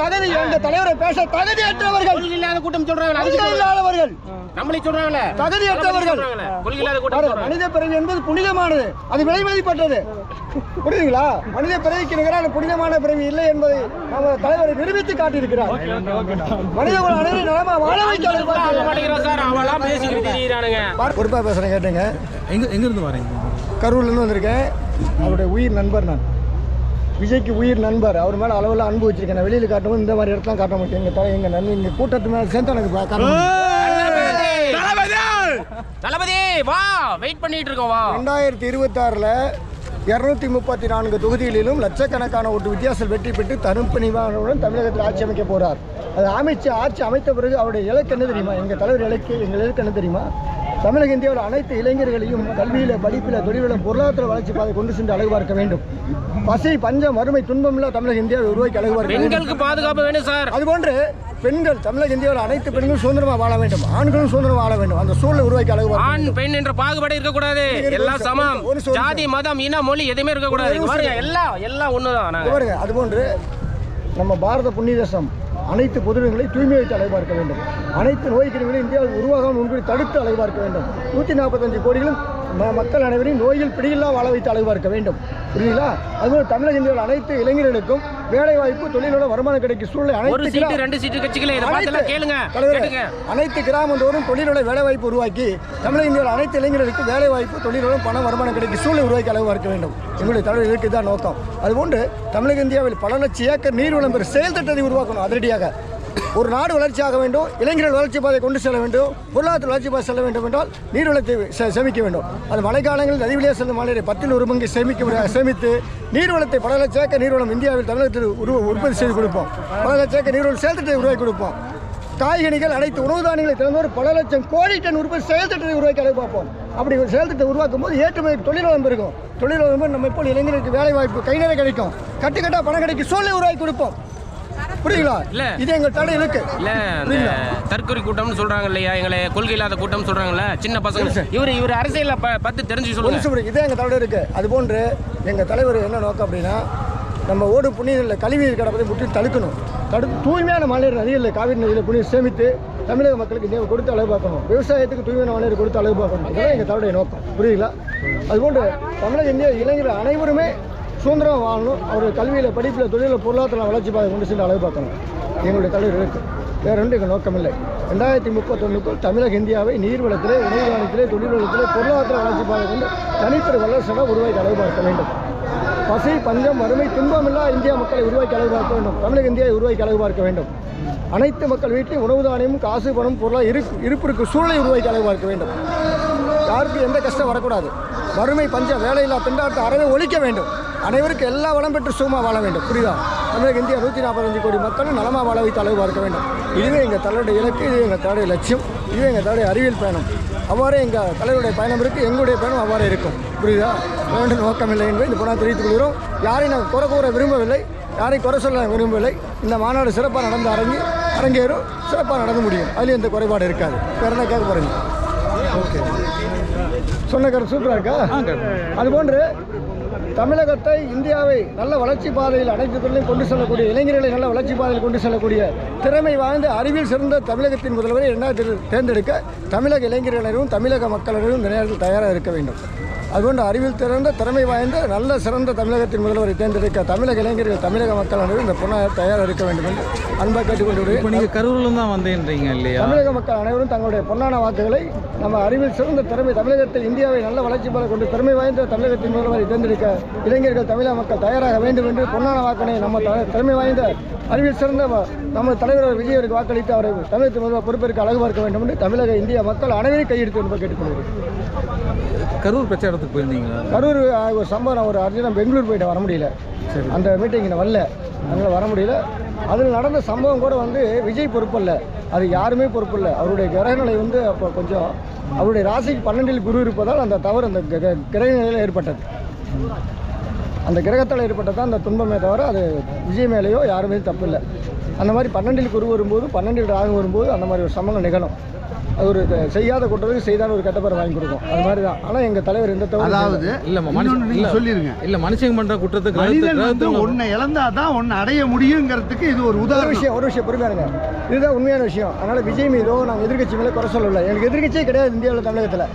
தகுதி எங்க தலைவரை பேச தகுதியற்றவர்கள். கொள்கை இல்லாத கூட்டம் சொல்றாங்க இல்லாதவர்கள். நம்மளை சொல்றாங்களே. தகுதியற்றவர்கள். சொல்றாங்களே. கொள்கை இல்லாத கூட்டம் பாரு, சொல்றாங்க மனித பிறவி என்பது புனிதமானது. அது விலைமதிப்பட்டது புரியுதுங்களா? மனித பிறவிக்கு நிகரான புனிதமான பிறவி இல்லை என்பதை நம்ம தலைவர் நிரூபித்து காட்டியிருக்கிறார். மனித குல அனைவரும் நலமா வாழ வைக்க அவர் ஆக பார்க்கிறார். மாட்டேங்கிறான் சார். அவெல்லாம் பேசிக்கிட்டு திரியிறானுங்க. பாரு, பொறுப்பா பேசுறேன் கேட்டுங்க. எங்க எங்க இருந்து வரீங்க கரூர்லேருந்து வந்திருக்கேன். அவருடைய உயிர் நண்பர் நான். விஜய்க்கு உயிர் நண்பர். அவர் மேலே அளவில் அன்பு வச்சிருக்கேன். நான் வெளியில் காட்டவும் இந்த மாதிரி இடத்துல காட்ட மாட்டேன். எங்கள் தலை எங்கள் நண்பர் எங்கள் கூட்டத்து மேலே சேர்ந்து எனக்கு. தளபதி! வா! வெயிட் பண்ணிட்டு இருக்கோம் வா. ரெண்டாயிரத்தி இருபத்தாறில் இரநூத்தி முப்பத்தி நான்கு தொகுதிகளிலும் லட்சக்கணக்கான ஓட்டு வித்தியாசம் வெற்றி பெற்று தருப்பணிவானுடன் தமிழகத்தில் ஆட்சி அமைக்க போறார். அது அமைச்சு ஆட்சி அமைத்த பிறகு அவருடைய இலக்கு என்ன தெரியுமா? எங்கள் தலைவர் இலக்கு எங்கள் இலக்கு என்ன தெரியுமா? தமிழக இந்தியாவில் அனைத்து இளைஞர்களையும் கல்வியில் படிப்பில் தொழிலிலும் பொருளாதார வளர்ச்சி பாதை கொண்டு சென்று அழகு பார்க்க வேண்டும். பசி பஞ்சம் வறுமை துன்பமில்லா தமிழக இந்தியாவை உருவாக்கி அழகு பார்க்க வேண்டும் பெண்களுக்கு பாதுகாப்பு வேணும் சார். அதுபோன்று பெண்கள் தமிழக இந்தியாவில் அனைத்து பெண்களும் சுதந்திரமாக வாழ வேண்டும். ஆண்களும் சுதந்திரமாக வாழ வேண்டும். அந்த சூழலை உருவாக்கி அழகு பார்க்க ஆண் பெண் என்ற பாகுபாடு இருக்கக்கூடாது. எல்லாம் சமம். ஜாதி மதம் இன மொழி எதுவுமே இருக்கக்கூடாது. எல்லாம் எல்லாம் ஒண்ணுதான். பாருங்க அதுபோன்று நம்ம பாரத புண்ணிய தேசம் அனைத்து பொதுவிடங்களை தூய்மை வைத்து அலை பார்க்க வேண்டும். அனைத்து நோய் கிருமிகளும் இந்தியாவில் உருவாகாமல் முன்கூடி தடுத்து அலை பார்க்க வேண்டும். நூற்றி நாற்பத்தஞ்சு கோடிகளும் ம- மக்கள் அனைவரையும் நோயில் பிடியில்லா வாழ வைத்து அலை பார்க்க வேண்டும். புரியுங்களா அதுபோல் தமிழக இந்தியாவில் அனைத்து இளைஞர்களுக்கும் வேலை வாய்ப்பு தொழிலோட வருமானம் கிடைக்கும் சூழ்நிலை அனைத்து ரெண்டு சீட்டு கட்சிகளை கேளுங்க அனைத்து கிராமந்தோறும் தொழிலோட வேலை வாய்ப்பு உருவாக்கி தமிழக இந்தியாவில் அனைத்து இளைஞர்களுக்கும் வேலை வாய்ப்பு தொழிலோடும் பண வருமானம் கிடைக்கும் சூழ்நிலை உருவாக்கி அளவு பார்க்க வேண்டும். எங்களுடைய இதற்கு தான் நோக்கம். அதுபோன்று தமிழக இந்தியாவில் பல லட்ச ஏக்கர் நீர் விளம்பர செயல் திட்டத்தை உருவாக்கணும் அதிரடியாக. ஒரு நாடு வளர்ச்சியாக வேண்டும் இளைஞர்கள் வளர்ச்சி பாதை கொண்டு செல்ல வேண்டும் பொருளாதார வளர்ச்சி பாதை செல்ல வேண்டும் என்றால் நீர்வளத்தை சேமிக்க வேண்டும். அது மழைக்காலங்களில் நதி வழியாக செல்லும் மழையை பத்தில் ஒரு பங்கு சேமிக்க சேமித்து நீர்வளத்தை பல லட்சக்க நீர்வளம் இந்தியாவில் தமிழகத்தில் உரு உற்பத்தி செய்து கொடுப்போம். பல லட்சக்க நீர்வளம் செயல் உருவாக்கி கொடுப்போம். காய்கனிகள் அனைத்து உணவு தானியங்களை திறந்தோர் பல லட்சம் கோடி டன் உற்பத்தி செயல்திட்டத்தை உருவாக்கி அளவு பார்ப்போம். அப்படி ஒரு செயல்திட்டத்தை உருவாக்கும் போது ஏற்றுமதி தொழில் வளம் இருக்கும் தொழில் வளம் நம்ம இப்போ இளைஞர்களுக்கு வேலை வாய்ப்பு கை நிறைய கிடைக்கும். கட்டுக்கட்டாக பணம் கிடைக்கும் சூழ்நிலை உருவாக்கி கொடுப்போம். புரியுங்களா இல்ல. இது எங்கள் தடை இருக்கு. இல்ல தற்கொலை கூட்டம்னு சொல்றாங்க இல்லையா? எங்களை கொள்கை இல்லாத கூட்டம் சொல்றாங்கல்ல? சின்ன பசங்க. இவரு இவரு அரசியல பத்தி தெரிஞ்சு சொல்லுங்க. இதே எங்கள் தலைவர் இருக்கு. அதுபோன்று எங்கள் தலைவர் என்ன நோக்கம் அப்படின்னா நம்ம ஓடு புண்ணியத்தில் கழிவு நீர் கடப்பதை முற்றி தடுக்கணும். தடுத்து தூய்மையான மழைநீர் நதிகளில் காவிரி நதியில் புண்ணிய சேமித்து தமிழக மக்களுக்கு இந்தியாவை கொடுத்து அளவு பார்க்கணும். விவசாயத்துக்கு தூய்மையான மழைநீர் கொடுத்து அளவு பார்க்கணும். இதுதான் எங்கள் தலைவருடைய நோக்கம். புரியுங்களா அதுபோன்று தமிழக இந்திய இளைஞர்கள் அனைவருமே சுதந்திரம் வாழணும். அவருடைய கல்வியில் படிப்பில் தொழிலில் பொருளாதார வளர்ச்சி பாதை கொண்டு சென்று அளவு பார்க்கணும். எங்களுடைய தலைவர் இருக்கு. வேற ஒன்றும் எங்கள் நோக்கம் இல்லை. ரெண்டாயிரத்தி முப்பத்தொன்னுக்குள் தமிழக இந்தியாவை நீர்வளத்திலே உணவு தானியத்திலே தொழில் வளத்திலே பொருளாதார வளர்ச்சி பாதை கொண்டு தனிப்பெரு வல்லரசாக உருவாக்கி அளவு பார்க்க வேண்டும். பசி பஞ்சம் வறுமை துன்பமில்லா இந்தியா மக்களை உருவாக்கி அளவு பார்க்க வேண்டும். தமிழக இந்தியாவை உருவாக்கி அளவு பார்க்க வேண்டும். அனைத்து மக்கள் வீட்டிலும் உணவு தானியம் காசு பணம் பொருளாக இரு இருப்பிற்கு சூழலை உருவாக்கி அளவு பார்க்க வேண்டும். யாருக்கும் எந்த கஷ்டம் வரக்கூடாது. வறுமை பஞ்சம் வேலையில்லா திண்டாட்டத்தை அறவே ஒழிக்க வேண்டும். அனைவருக்கும் எல்லா வளம் பெற்று சுகமாக வாழ வேண்டும். புரியுதா? தமிழக இந்தியா நூற்றி நாற்பத்தஞ்சு கோடி மக்களும் நலமாக வாழ வைத்து அளவு பார்க்க வேண்டும். இதுவே எங்கள் தலைவருடைய இலக்கு இது எங்கள் தலைவருடைய லட்சியம் இதுவே எங்கள் தலைவருடைய அறிவியல் பயணம். அவ்வாறே எங்கள் தலைவருடைய பயணம் இருக்குது எங்களுடைய பயணம் அவ்வாறே இருக்கும். புரியுதா? வேண்டு நோக்கம் இல்லை என்பதை இந்த புனா தெரிவித்துக் கொள்கிறோம். யாரையும் நாங்கள் குறை கூற விரும்பவில்லை யாரையும் குறை சொல்ல விரும்பவில்லை. இந்த மாநாடு சிறப்பாக நடந்து அரங்கி அரங்கேறும் சிறப்பாக நடந்து முடியும். அதில் எந்த குறைபாடு இருக்காது. வேறு என்ன கேட்க போகிறீங்க ஓகே. சொன்ன கருத்து சூப்பராக இருக்கா? அதுபோன்று தமிழகத்தை இந்தியாவை நல்ல வளர்ச்சி பாதையில் அனைத்து துறையிலும் கொண்டு செல்லக்கூடிய இளைஞர்களை நல்ல வளர்ச்சி பாதையில் கொண்டு செல்லக்கூடிய திறமை வாய்ந்த அறிவில் சிறந்த தமிழகத்தின் முதல்வரை இரண்டாயிரத்தி தேர்ந்தெடுக்க தமிழக இளைஞர்களையும் தமிழக மக்களிடம் இந்த நேரத்தில் தயாராக இருக்க வேண்டும். அதுபோன்று அறிவியல் திறந்த திறமை வாய்ந்த நல்ல சிறந்த தமிழகத்தின் முதல்வரை தேர்ந்தெடுக்க தமிழக இளைஞர்கள் தமிழக மக்கள் அனைவரும் இந்த பொண்ணை தயாராக இருக்க வேண்டும் என்று அன்பாக கேட்டுக்கொண்டு இப்போ விடுகிறேன். நீங்க கரூர்ல தான் வந்தேன்றீங்க இல்லையா தமிழக மக்கள் அனைவரும் தங்களுடைய பொன்னான வாக்குகளை நம்ம அறிவில் சிறந்த திறமை தமிழகத்தை இந்தியாவை நல்ல வளர்ச்சி பெற கொண்டு திறமை வாய்ந்த தமிழகத்தின் முதல்வரை தேர்ந்தெடுக்க இளைஞர்கள் தமிழக மக்கள் தயாராக வேண்டும் என்று பொன்னான வாக்கினை நம்ம திறமை வாய்ந்த அறிவில் சிறந்த நம்ம தலைவர் விஜயருக்கு வாக்களித்து அவரை தமிழகத்தின் முதல்வர் பொறுப்பேற்க அழகு பார்க்க வேண்டும் என்று தமிழக இந்திய மக்கள் அனைவரையும் கையெடுத்து என்பதை கேட்டுக்கொள்கிறேன் கரூர் பிரச்சாரத்துக்கு போயிருந்தீங்களா? கரூர் ஒரு சம்பவம் ஒரு அர்ஜென்ட் பெங்களூர் போயிட்டு வர முடியல. அந்த மீட்டிங் நான் வரல. அதனால் வர முடியல. அதில் நடந்த சம்பவம் கூட வந்து விஜய் பொறுப்பல்ல. அது யாருமே பொறுப்பில்ல. அவருடைய கிரகநிலை வந்து அப்போ கொஞ்சம் அவருடைய ராசிக்கு பன்னெண்டில் குரு இருப்பதால் அந்த தவறு அந்த கிர- கிரகநிலையில் ஏற்பட்டது. அந்த கிரகத்தால் ஏற்பட்டது தான் அந்த துன்பமே தவிர அது விஜய் மேலேயோ யார் மேலேயும் தப்பு இல்லை அந்த மாதிரி பன்னெண்டில் குரு வரும்போது பன்னெண்டில் ராகு வரும்போது அந்த மாதிரி ஒரு சம்பவம் நிகழும். அது ஒரு செய்யாத குற்றத்துக்கு செய்தான ஒரு கெட்ட பேர் வாங்கி கொடுக்கும். அது மாதிரி தான். ஆனால் எங்கள் தலைவர் எந்த தவறு அதாவது இன்னொன்னு மனுஷன் இல்ல. சொல்லிருங்க. இல்ல மனுஷங்க பண்ற குற்றத்துக்கு கிரகத்து- ஒன்னை இழந்தாதான் ஒன்னு அடைய முடியுங்கிறதுக்கு இது ஒரு ஒரு உதாரணம். விஷயம் ஒரு விஷயம் பொறுமையா இருங்க. இதுதான் உண்மையான விஷயம். அதனால விஜய் மீதோ நாங்கள் எதிர்க்கட்சி மேலே குறை சொல்லல எனக்கு எதிர்க்கட்சியே கிடையாது இந்தியாவில் தமிழகத்தில்.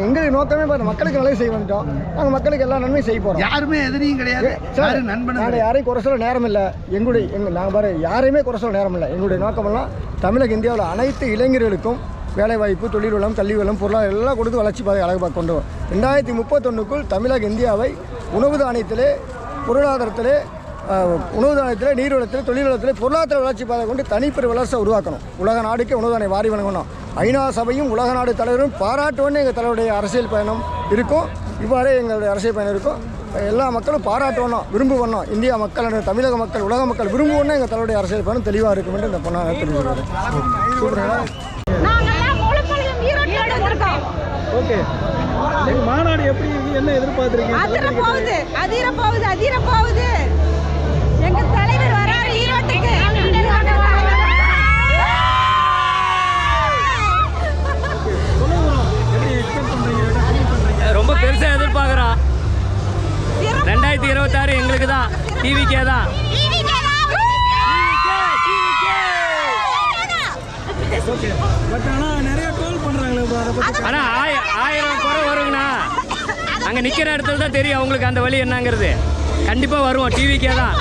எங்களுக்கு நோக்கமே பாருங்க மக்களுக்கு நல்லது செய்ய வந்துட்டோம். நாங்கள் மக்களுக்கு எல்லா நன்மையும் செய்ய போகிறோம் யாருமே எதிரியும் கிடையாது. யாரும் நண்பனும் நாங்கள். யாரையும் குறை சொல்ல நேரம் இல்லை. எங்களுடைய எங்கள் நாங்கள் பாரு யாரையுமே குறை சொல்ல நேரம் இல்லை. எங்களுடைய நோக்கமெல்லாம் தமிழக இந்தியாவில் அனைத்து இளைஞர்களுக்கும் வேலைவாய்ப்பு தொழில் வளம் கல்வி வளம் பொருளாதாரம் எல்லாம் கொடுத்து வளர்ச்சி பாதை அழகு பார்க்க கொண்டு வரும். ரெண்டாயிரத்தி முப்பத்தொன்றுக்குள் தமிழக இந்தியாவை உணவு தானியத்திலே பொருளாதாரத்திலே உணவு தானியத்திலே நீர்வளத்திலே தொழில் வளத்திலே பொருளாதார வளர்ச்சி பாதை கொண்டு தனிப்பெரு வளர்ச்சியை உருவாக்கணும். உலக நாடுக்கு உணவு தானியம் வாரி வழங்கணும். ஐநா சபையும் உலக நாடு தலைவரும் பாராட்டுவோன்னு எங்கள் தலைவருடைய அரசியல் பயணம் இருக்கும். இவ்வாறே எங்களுடைய அரசியல் பயணம் இருக்கும். எல்லா மக்களும் பாராட்டணும் விரும்புவணும் இந்தியா மக்கள் தமிழக மக்கள் உலக மக்கள் விரும்புவோன்னு எங்கள் தலைவருடைய அரசியல் பயணம் தெளிவாக இருக்கும் என்று இந்த பொண்ணாக தெரிவிக்கிறேன். ஓகே. மாநாடு எப்படி என்ன எதிர்பார்த்திருக்கீங்க? அதிர போகுது அதிர போகுது அதிர போகுது டிவிக்கே தான். ஆனால் ஆயிரம் ஆயிரம் வருங்கண்ணா. அங்கே நிற்கிற இடத்துல தான் தெரியும் அவங்களுக்கு அந்த வழி என்னங்கிறது. கண்டிப்பாக வருவோம். டிவிக்கே தான்.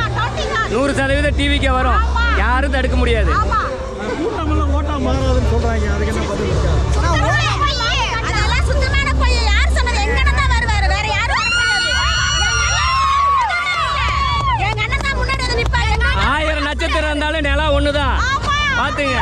நூறு சதவீதம் டிவிக்கே வரும். யாரும் தடுக்க முடியாது. பாத்தீங்க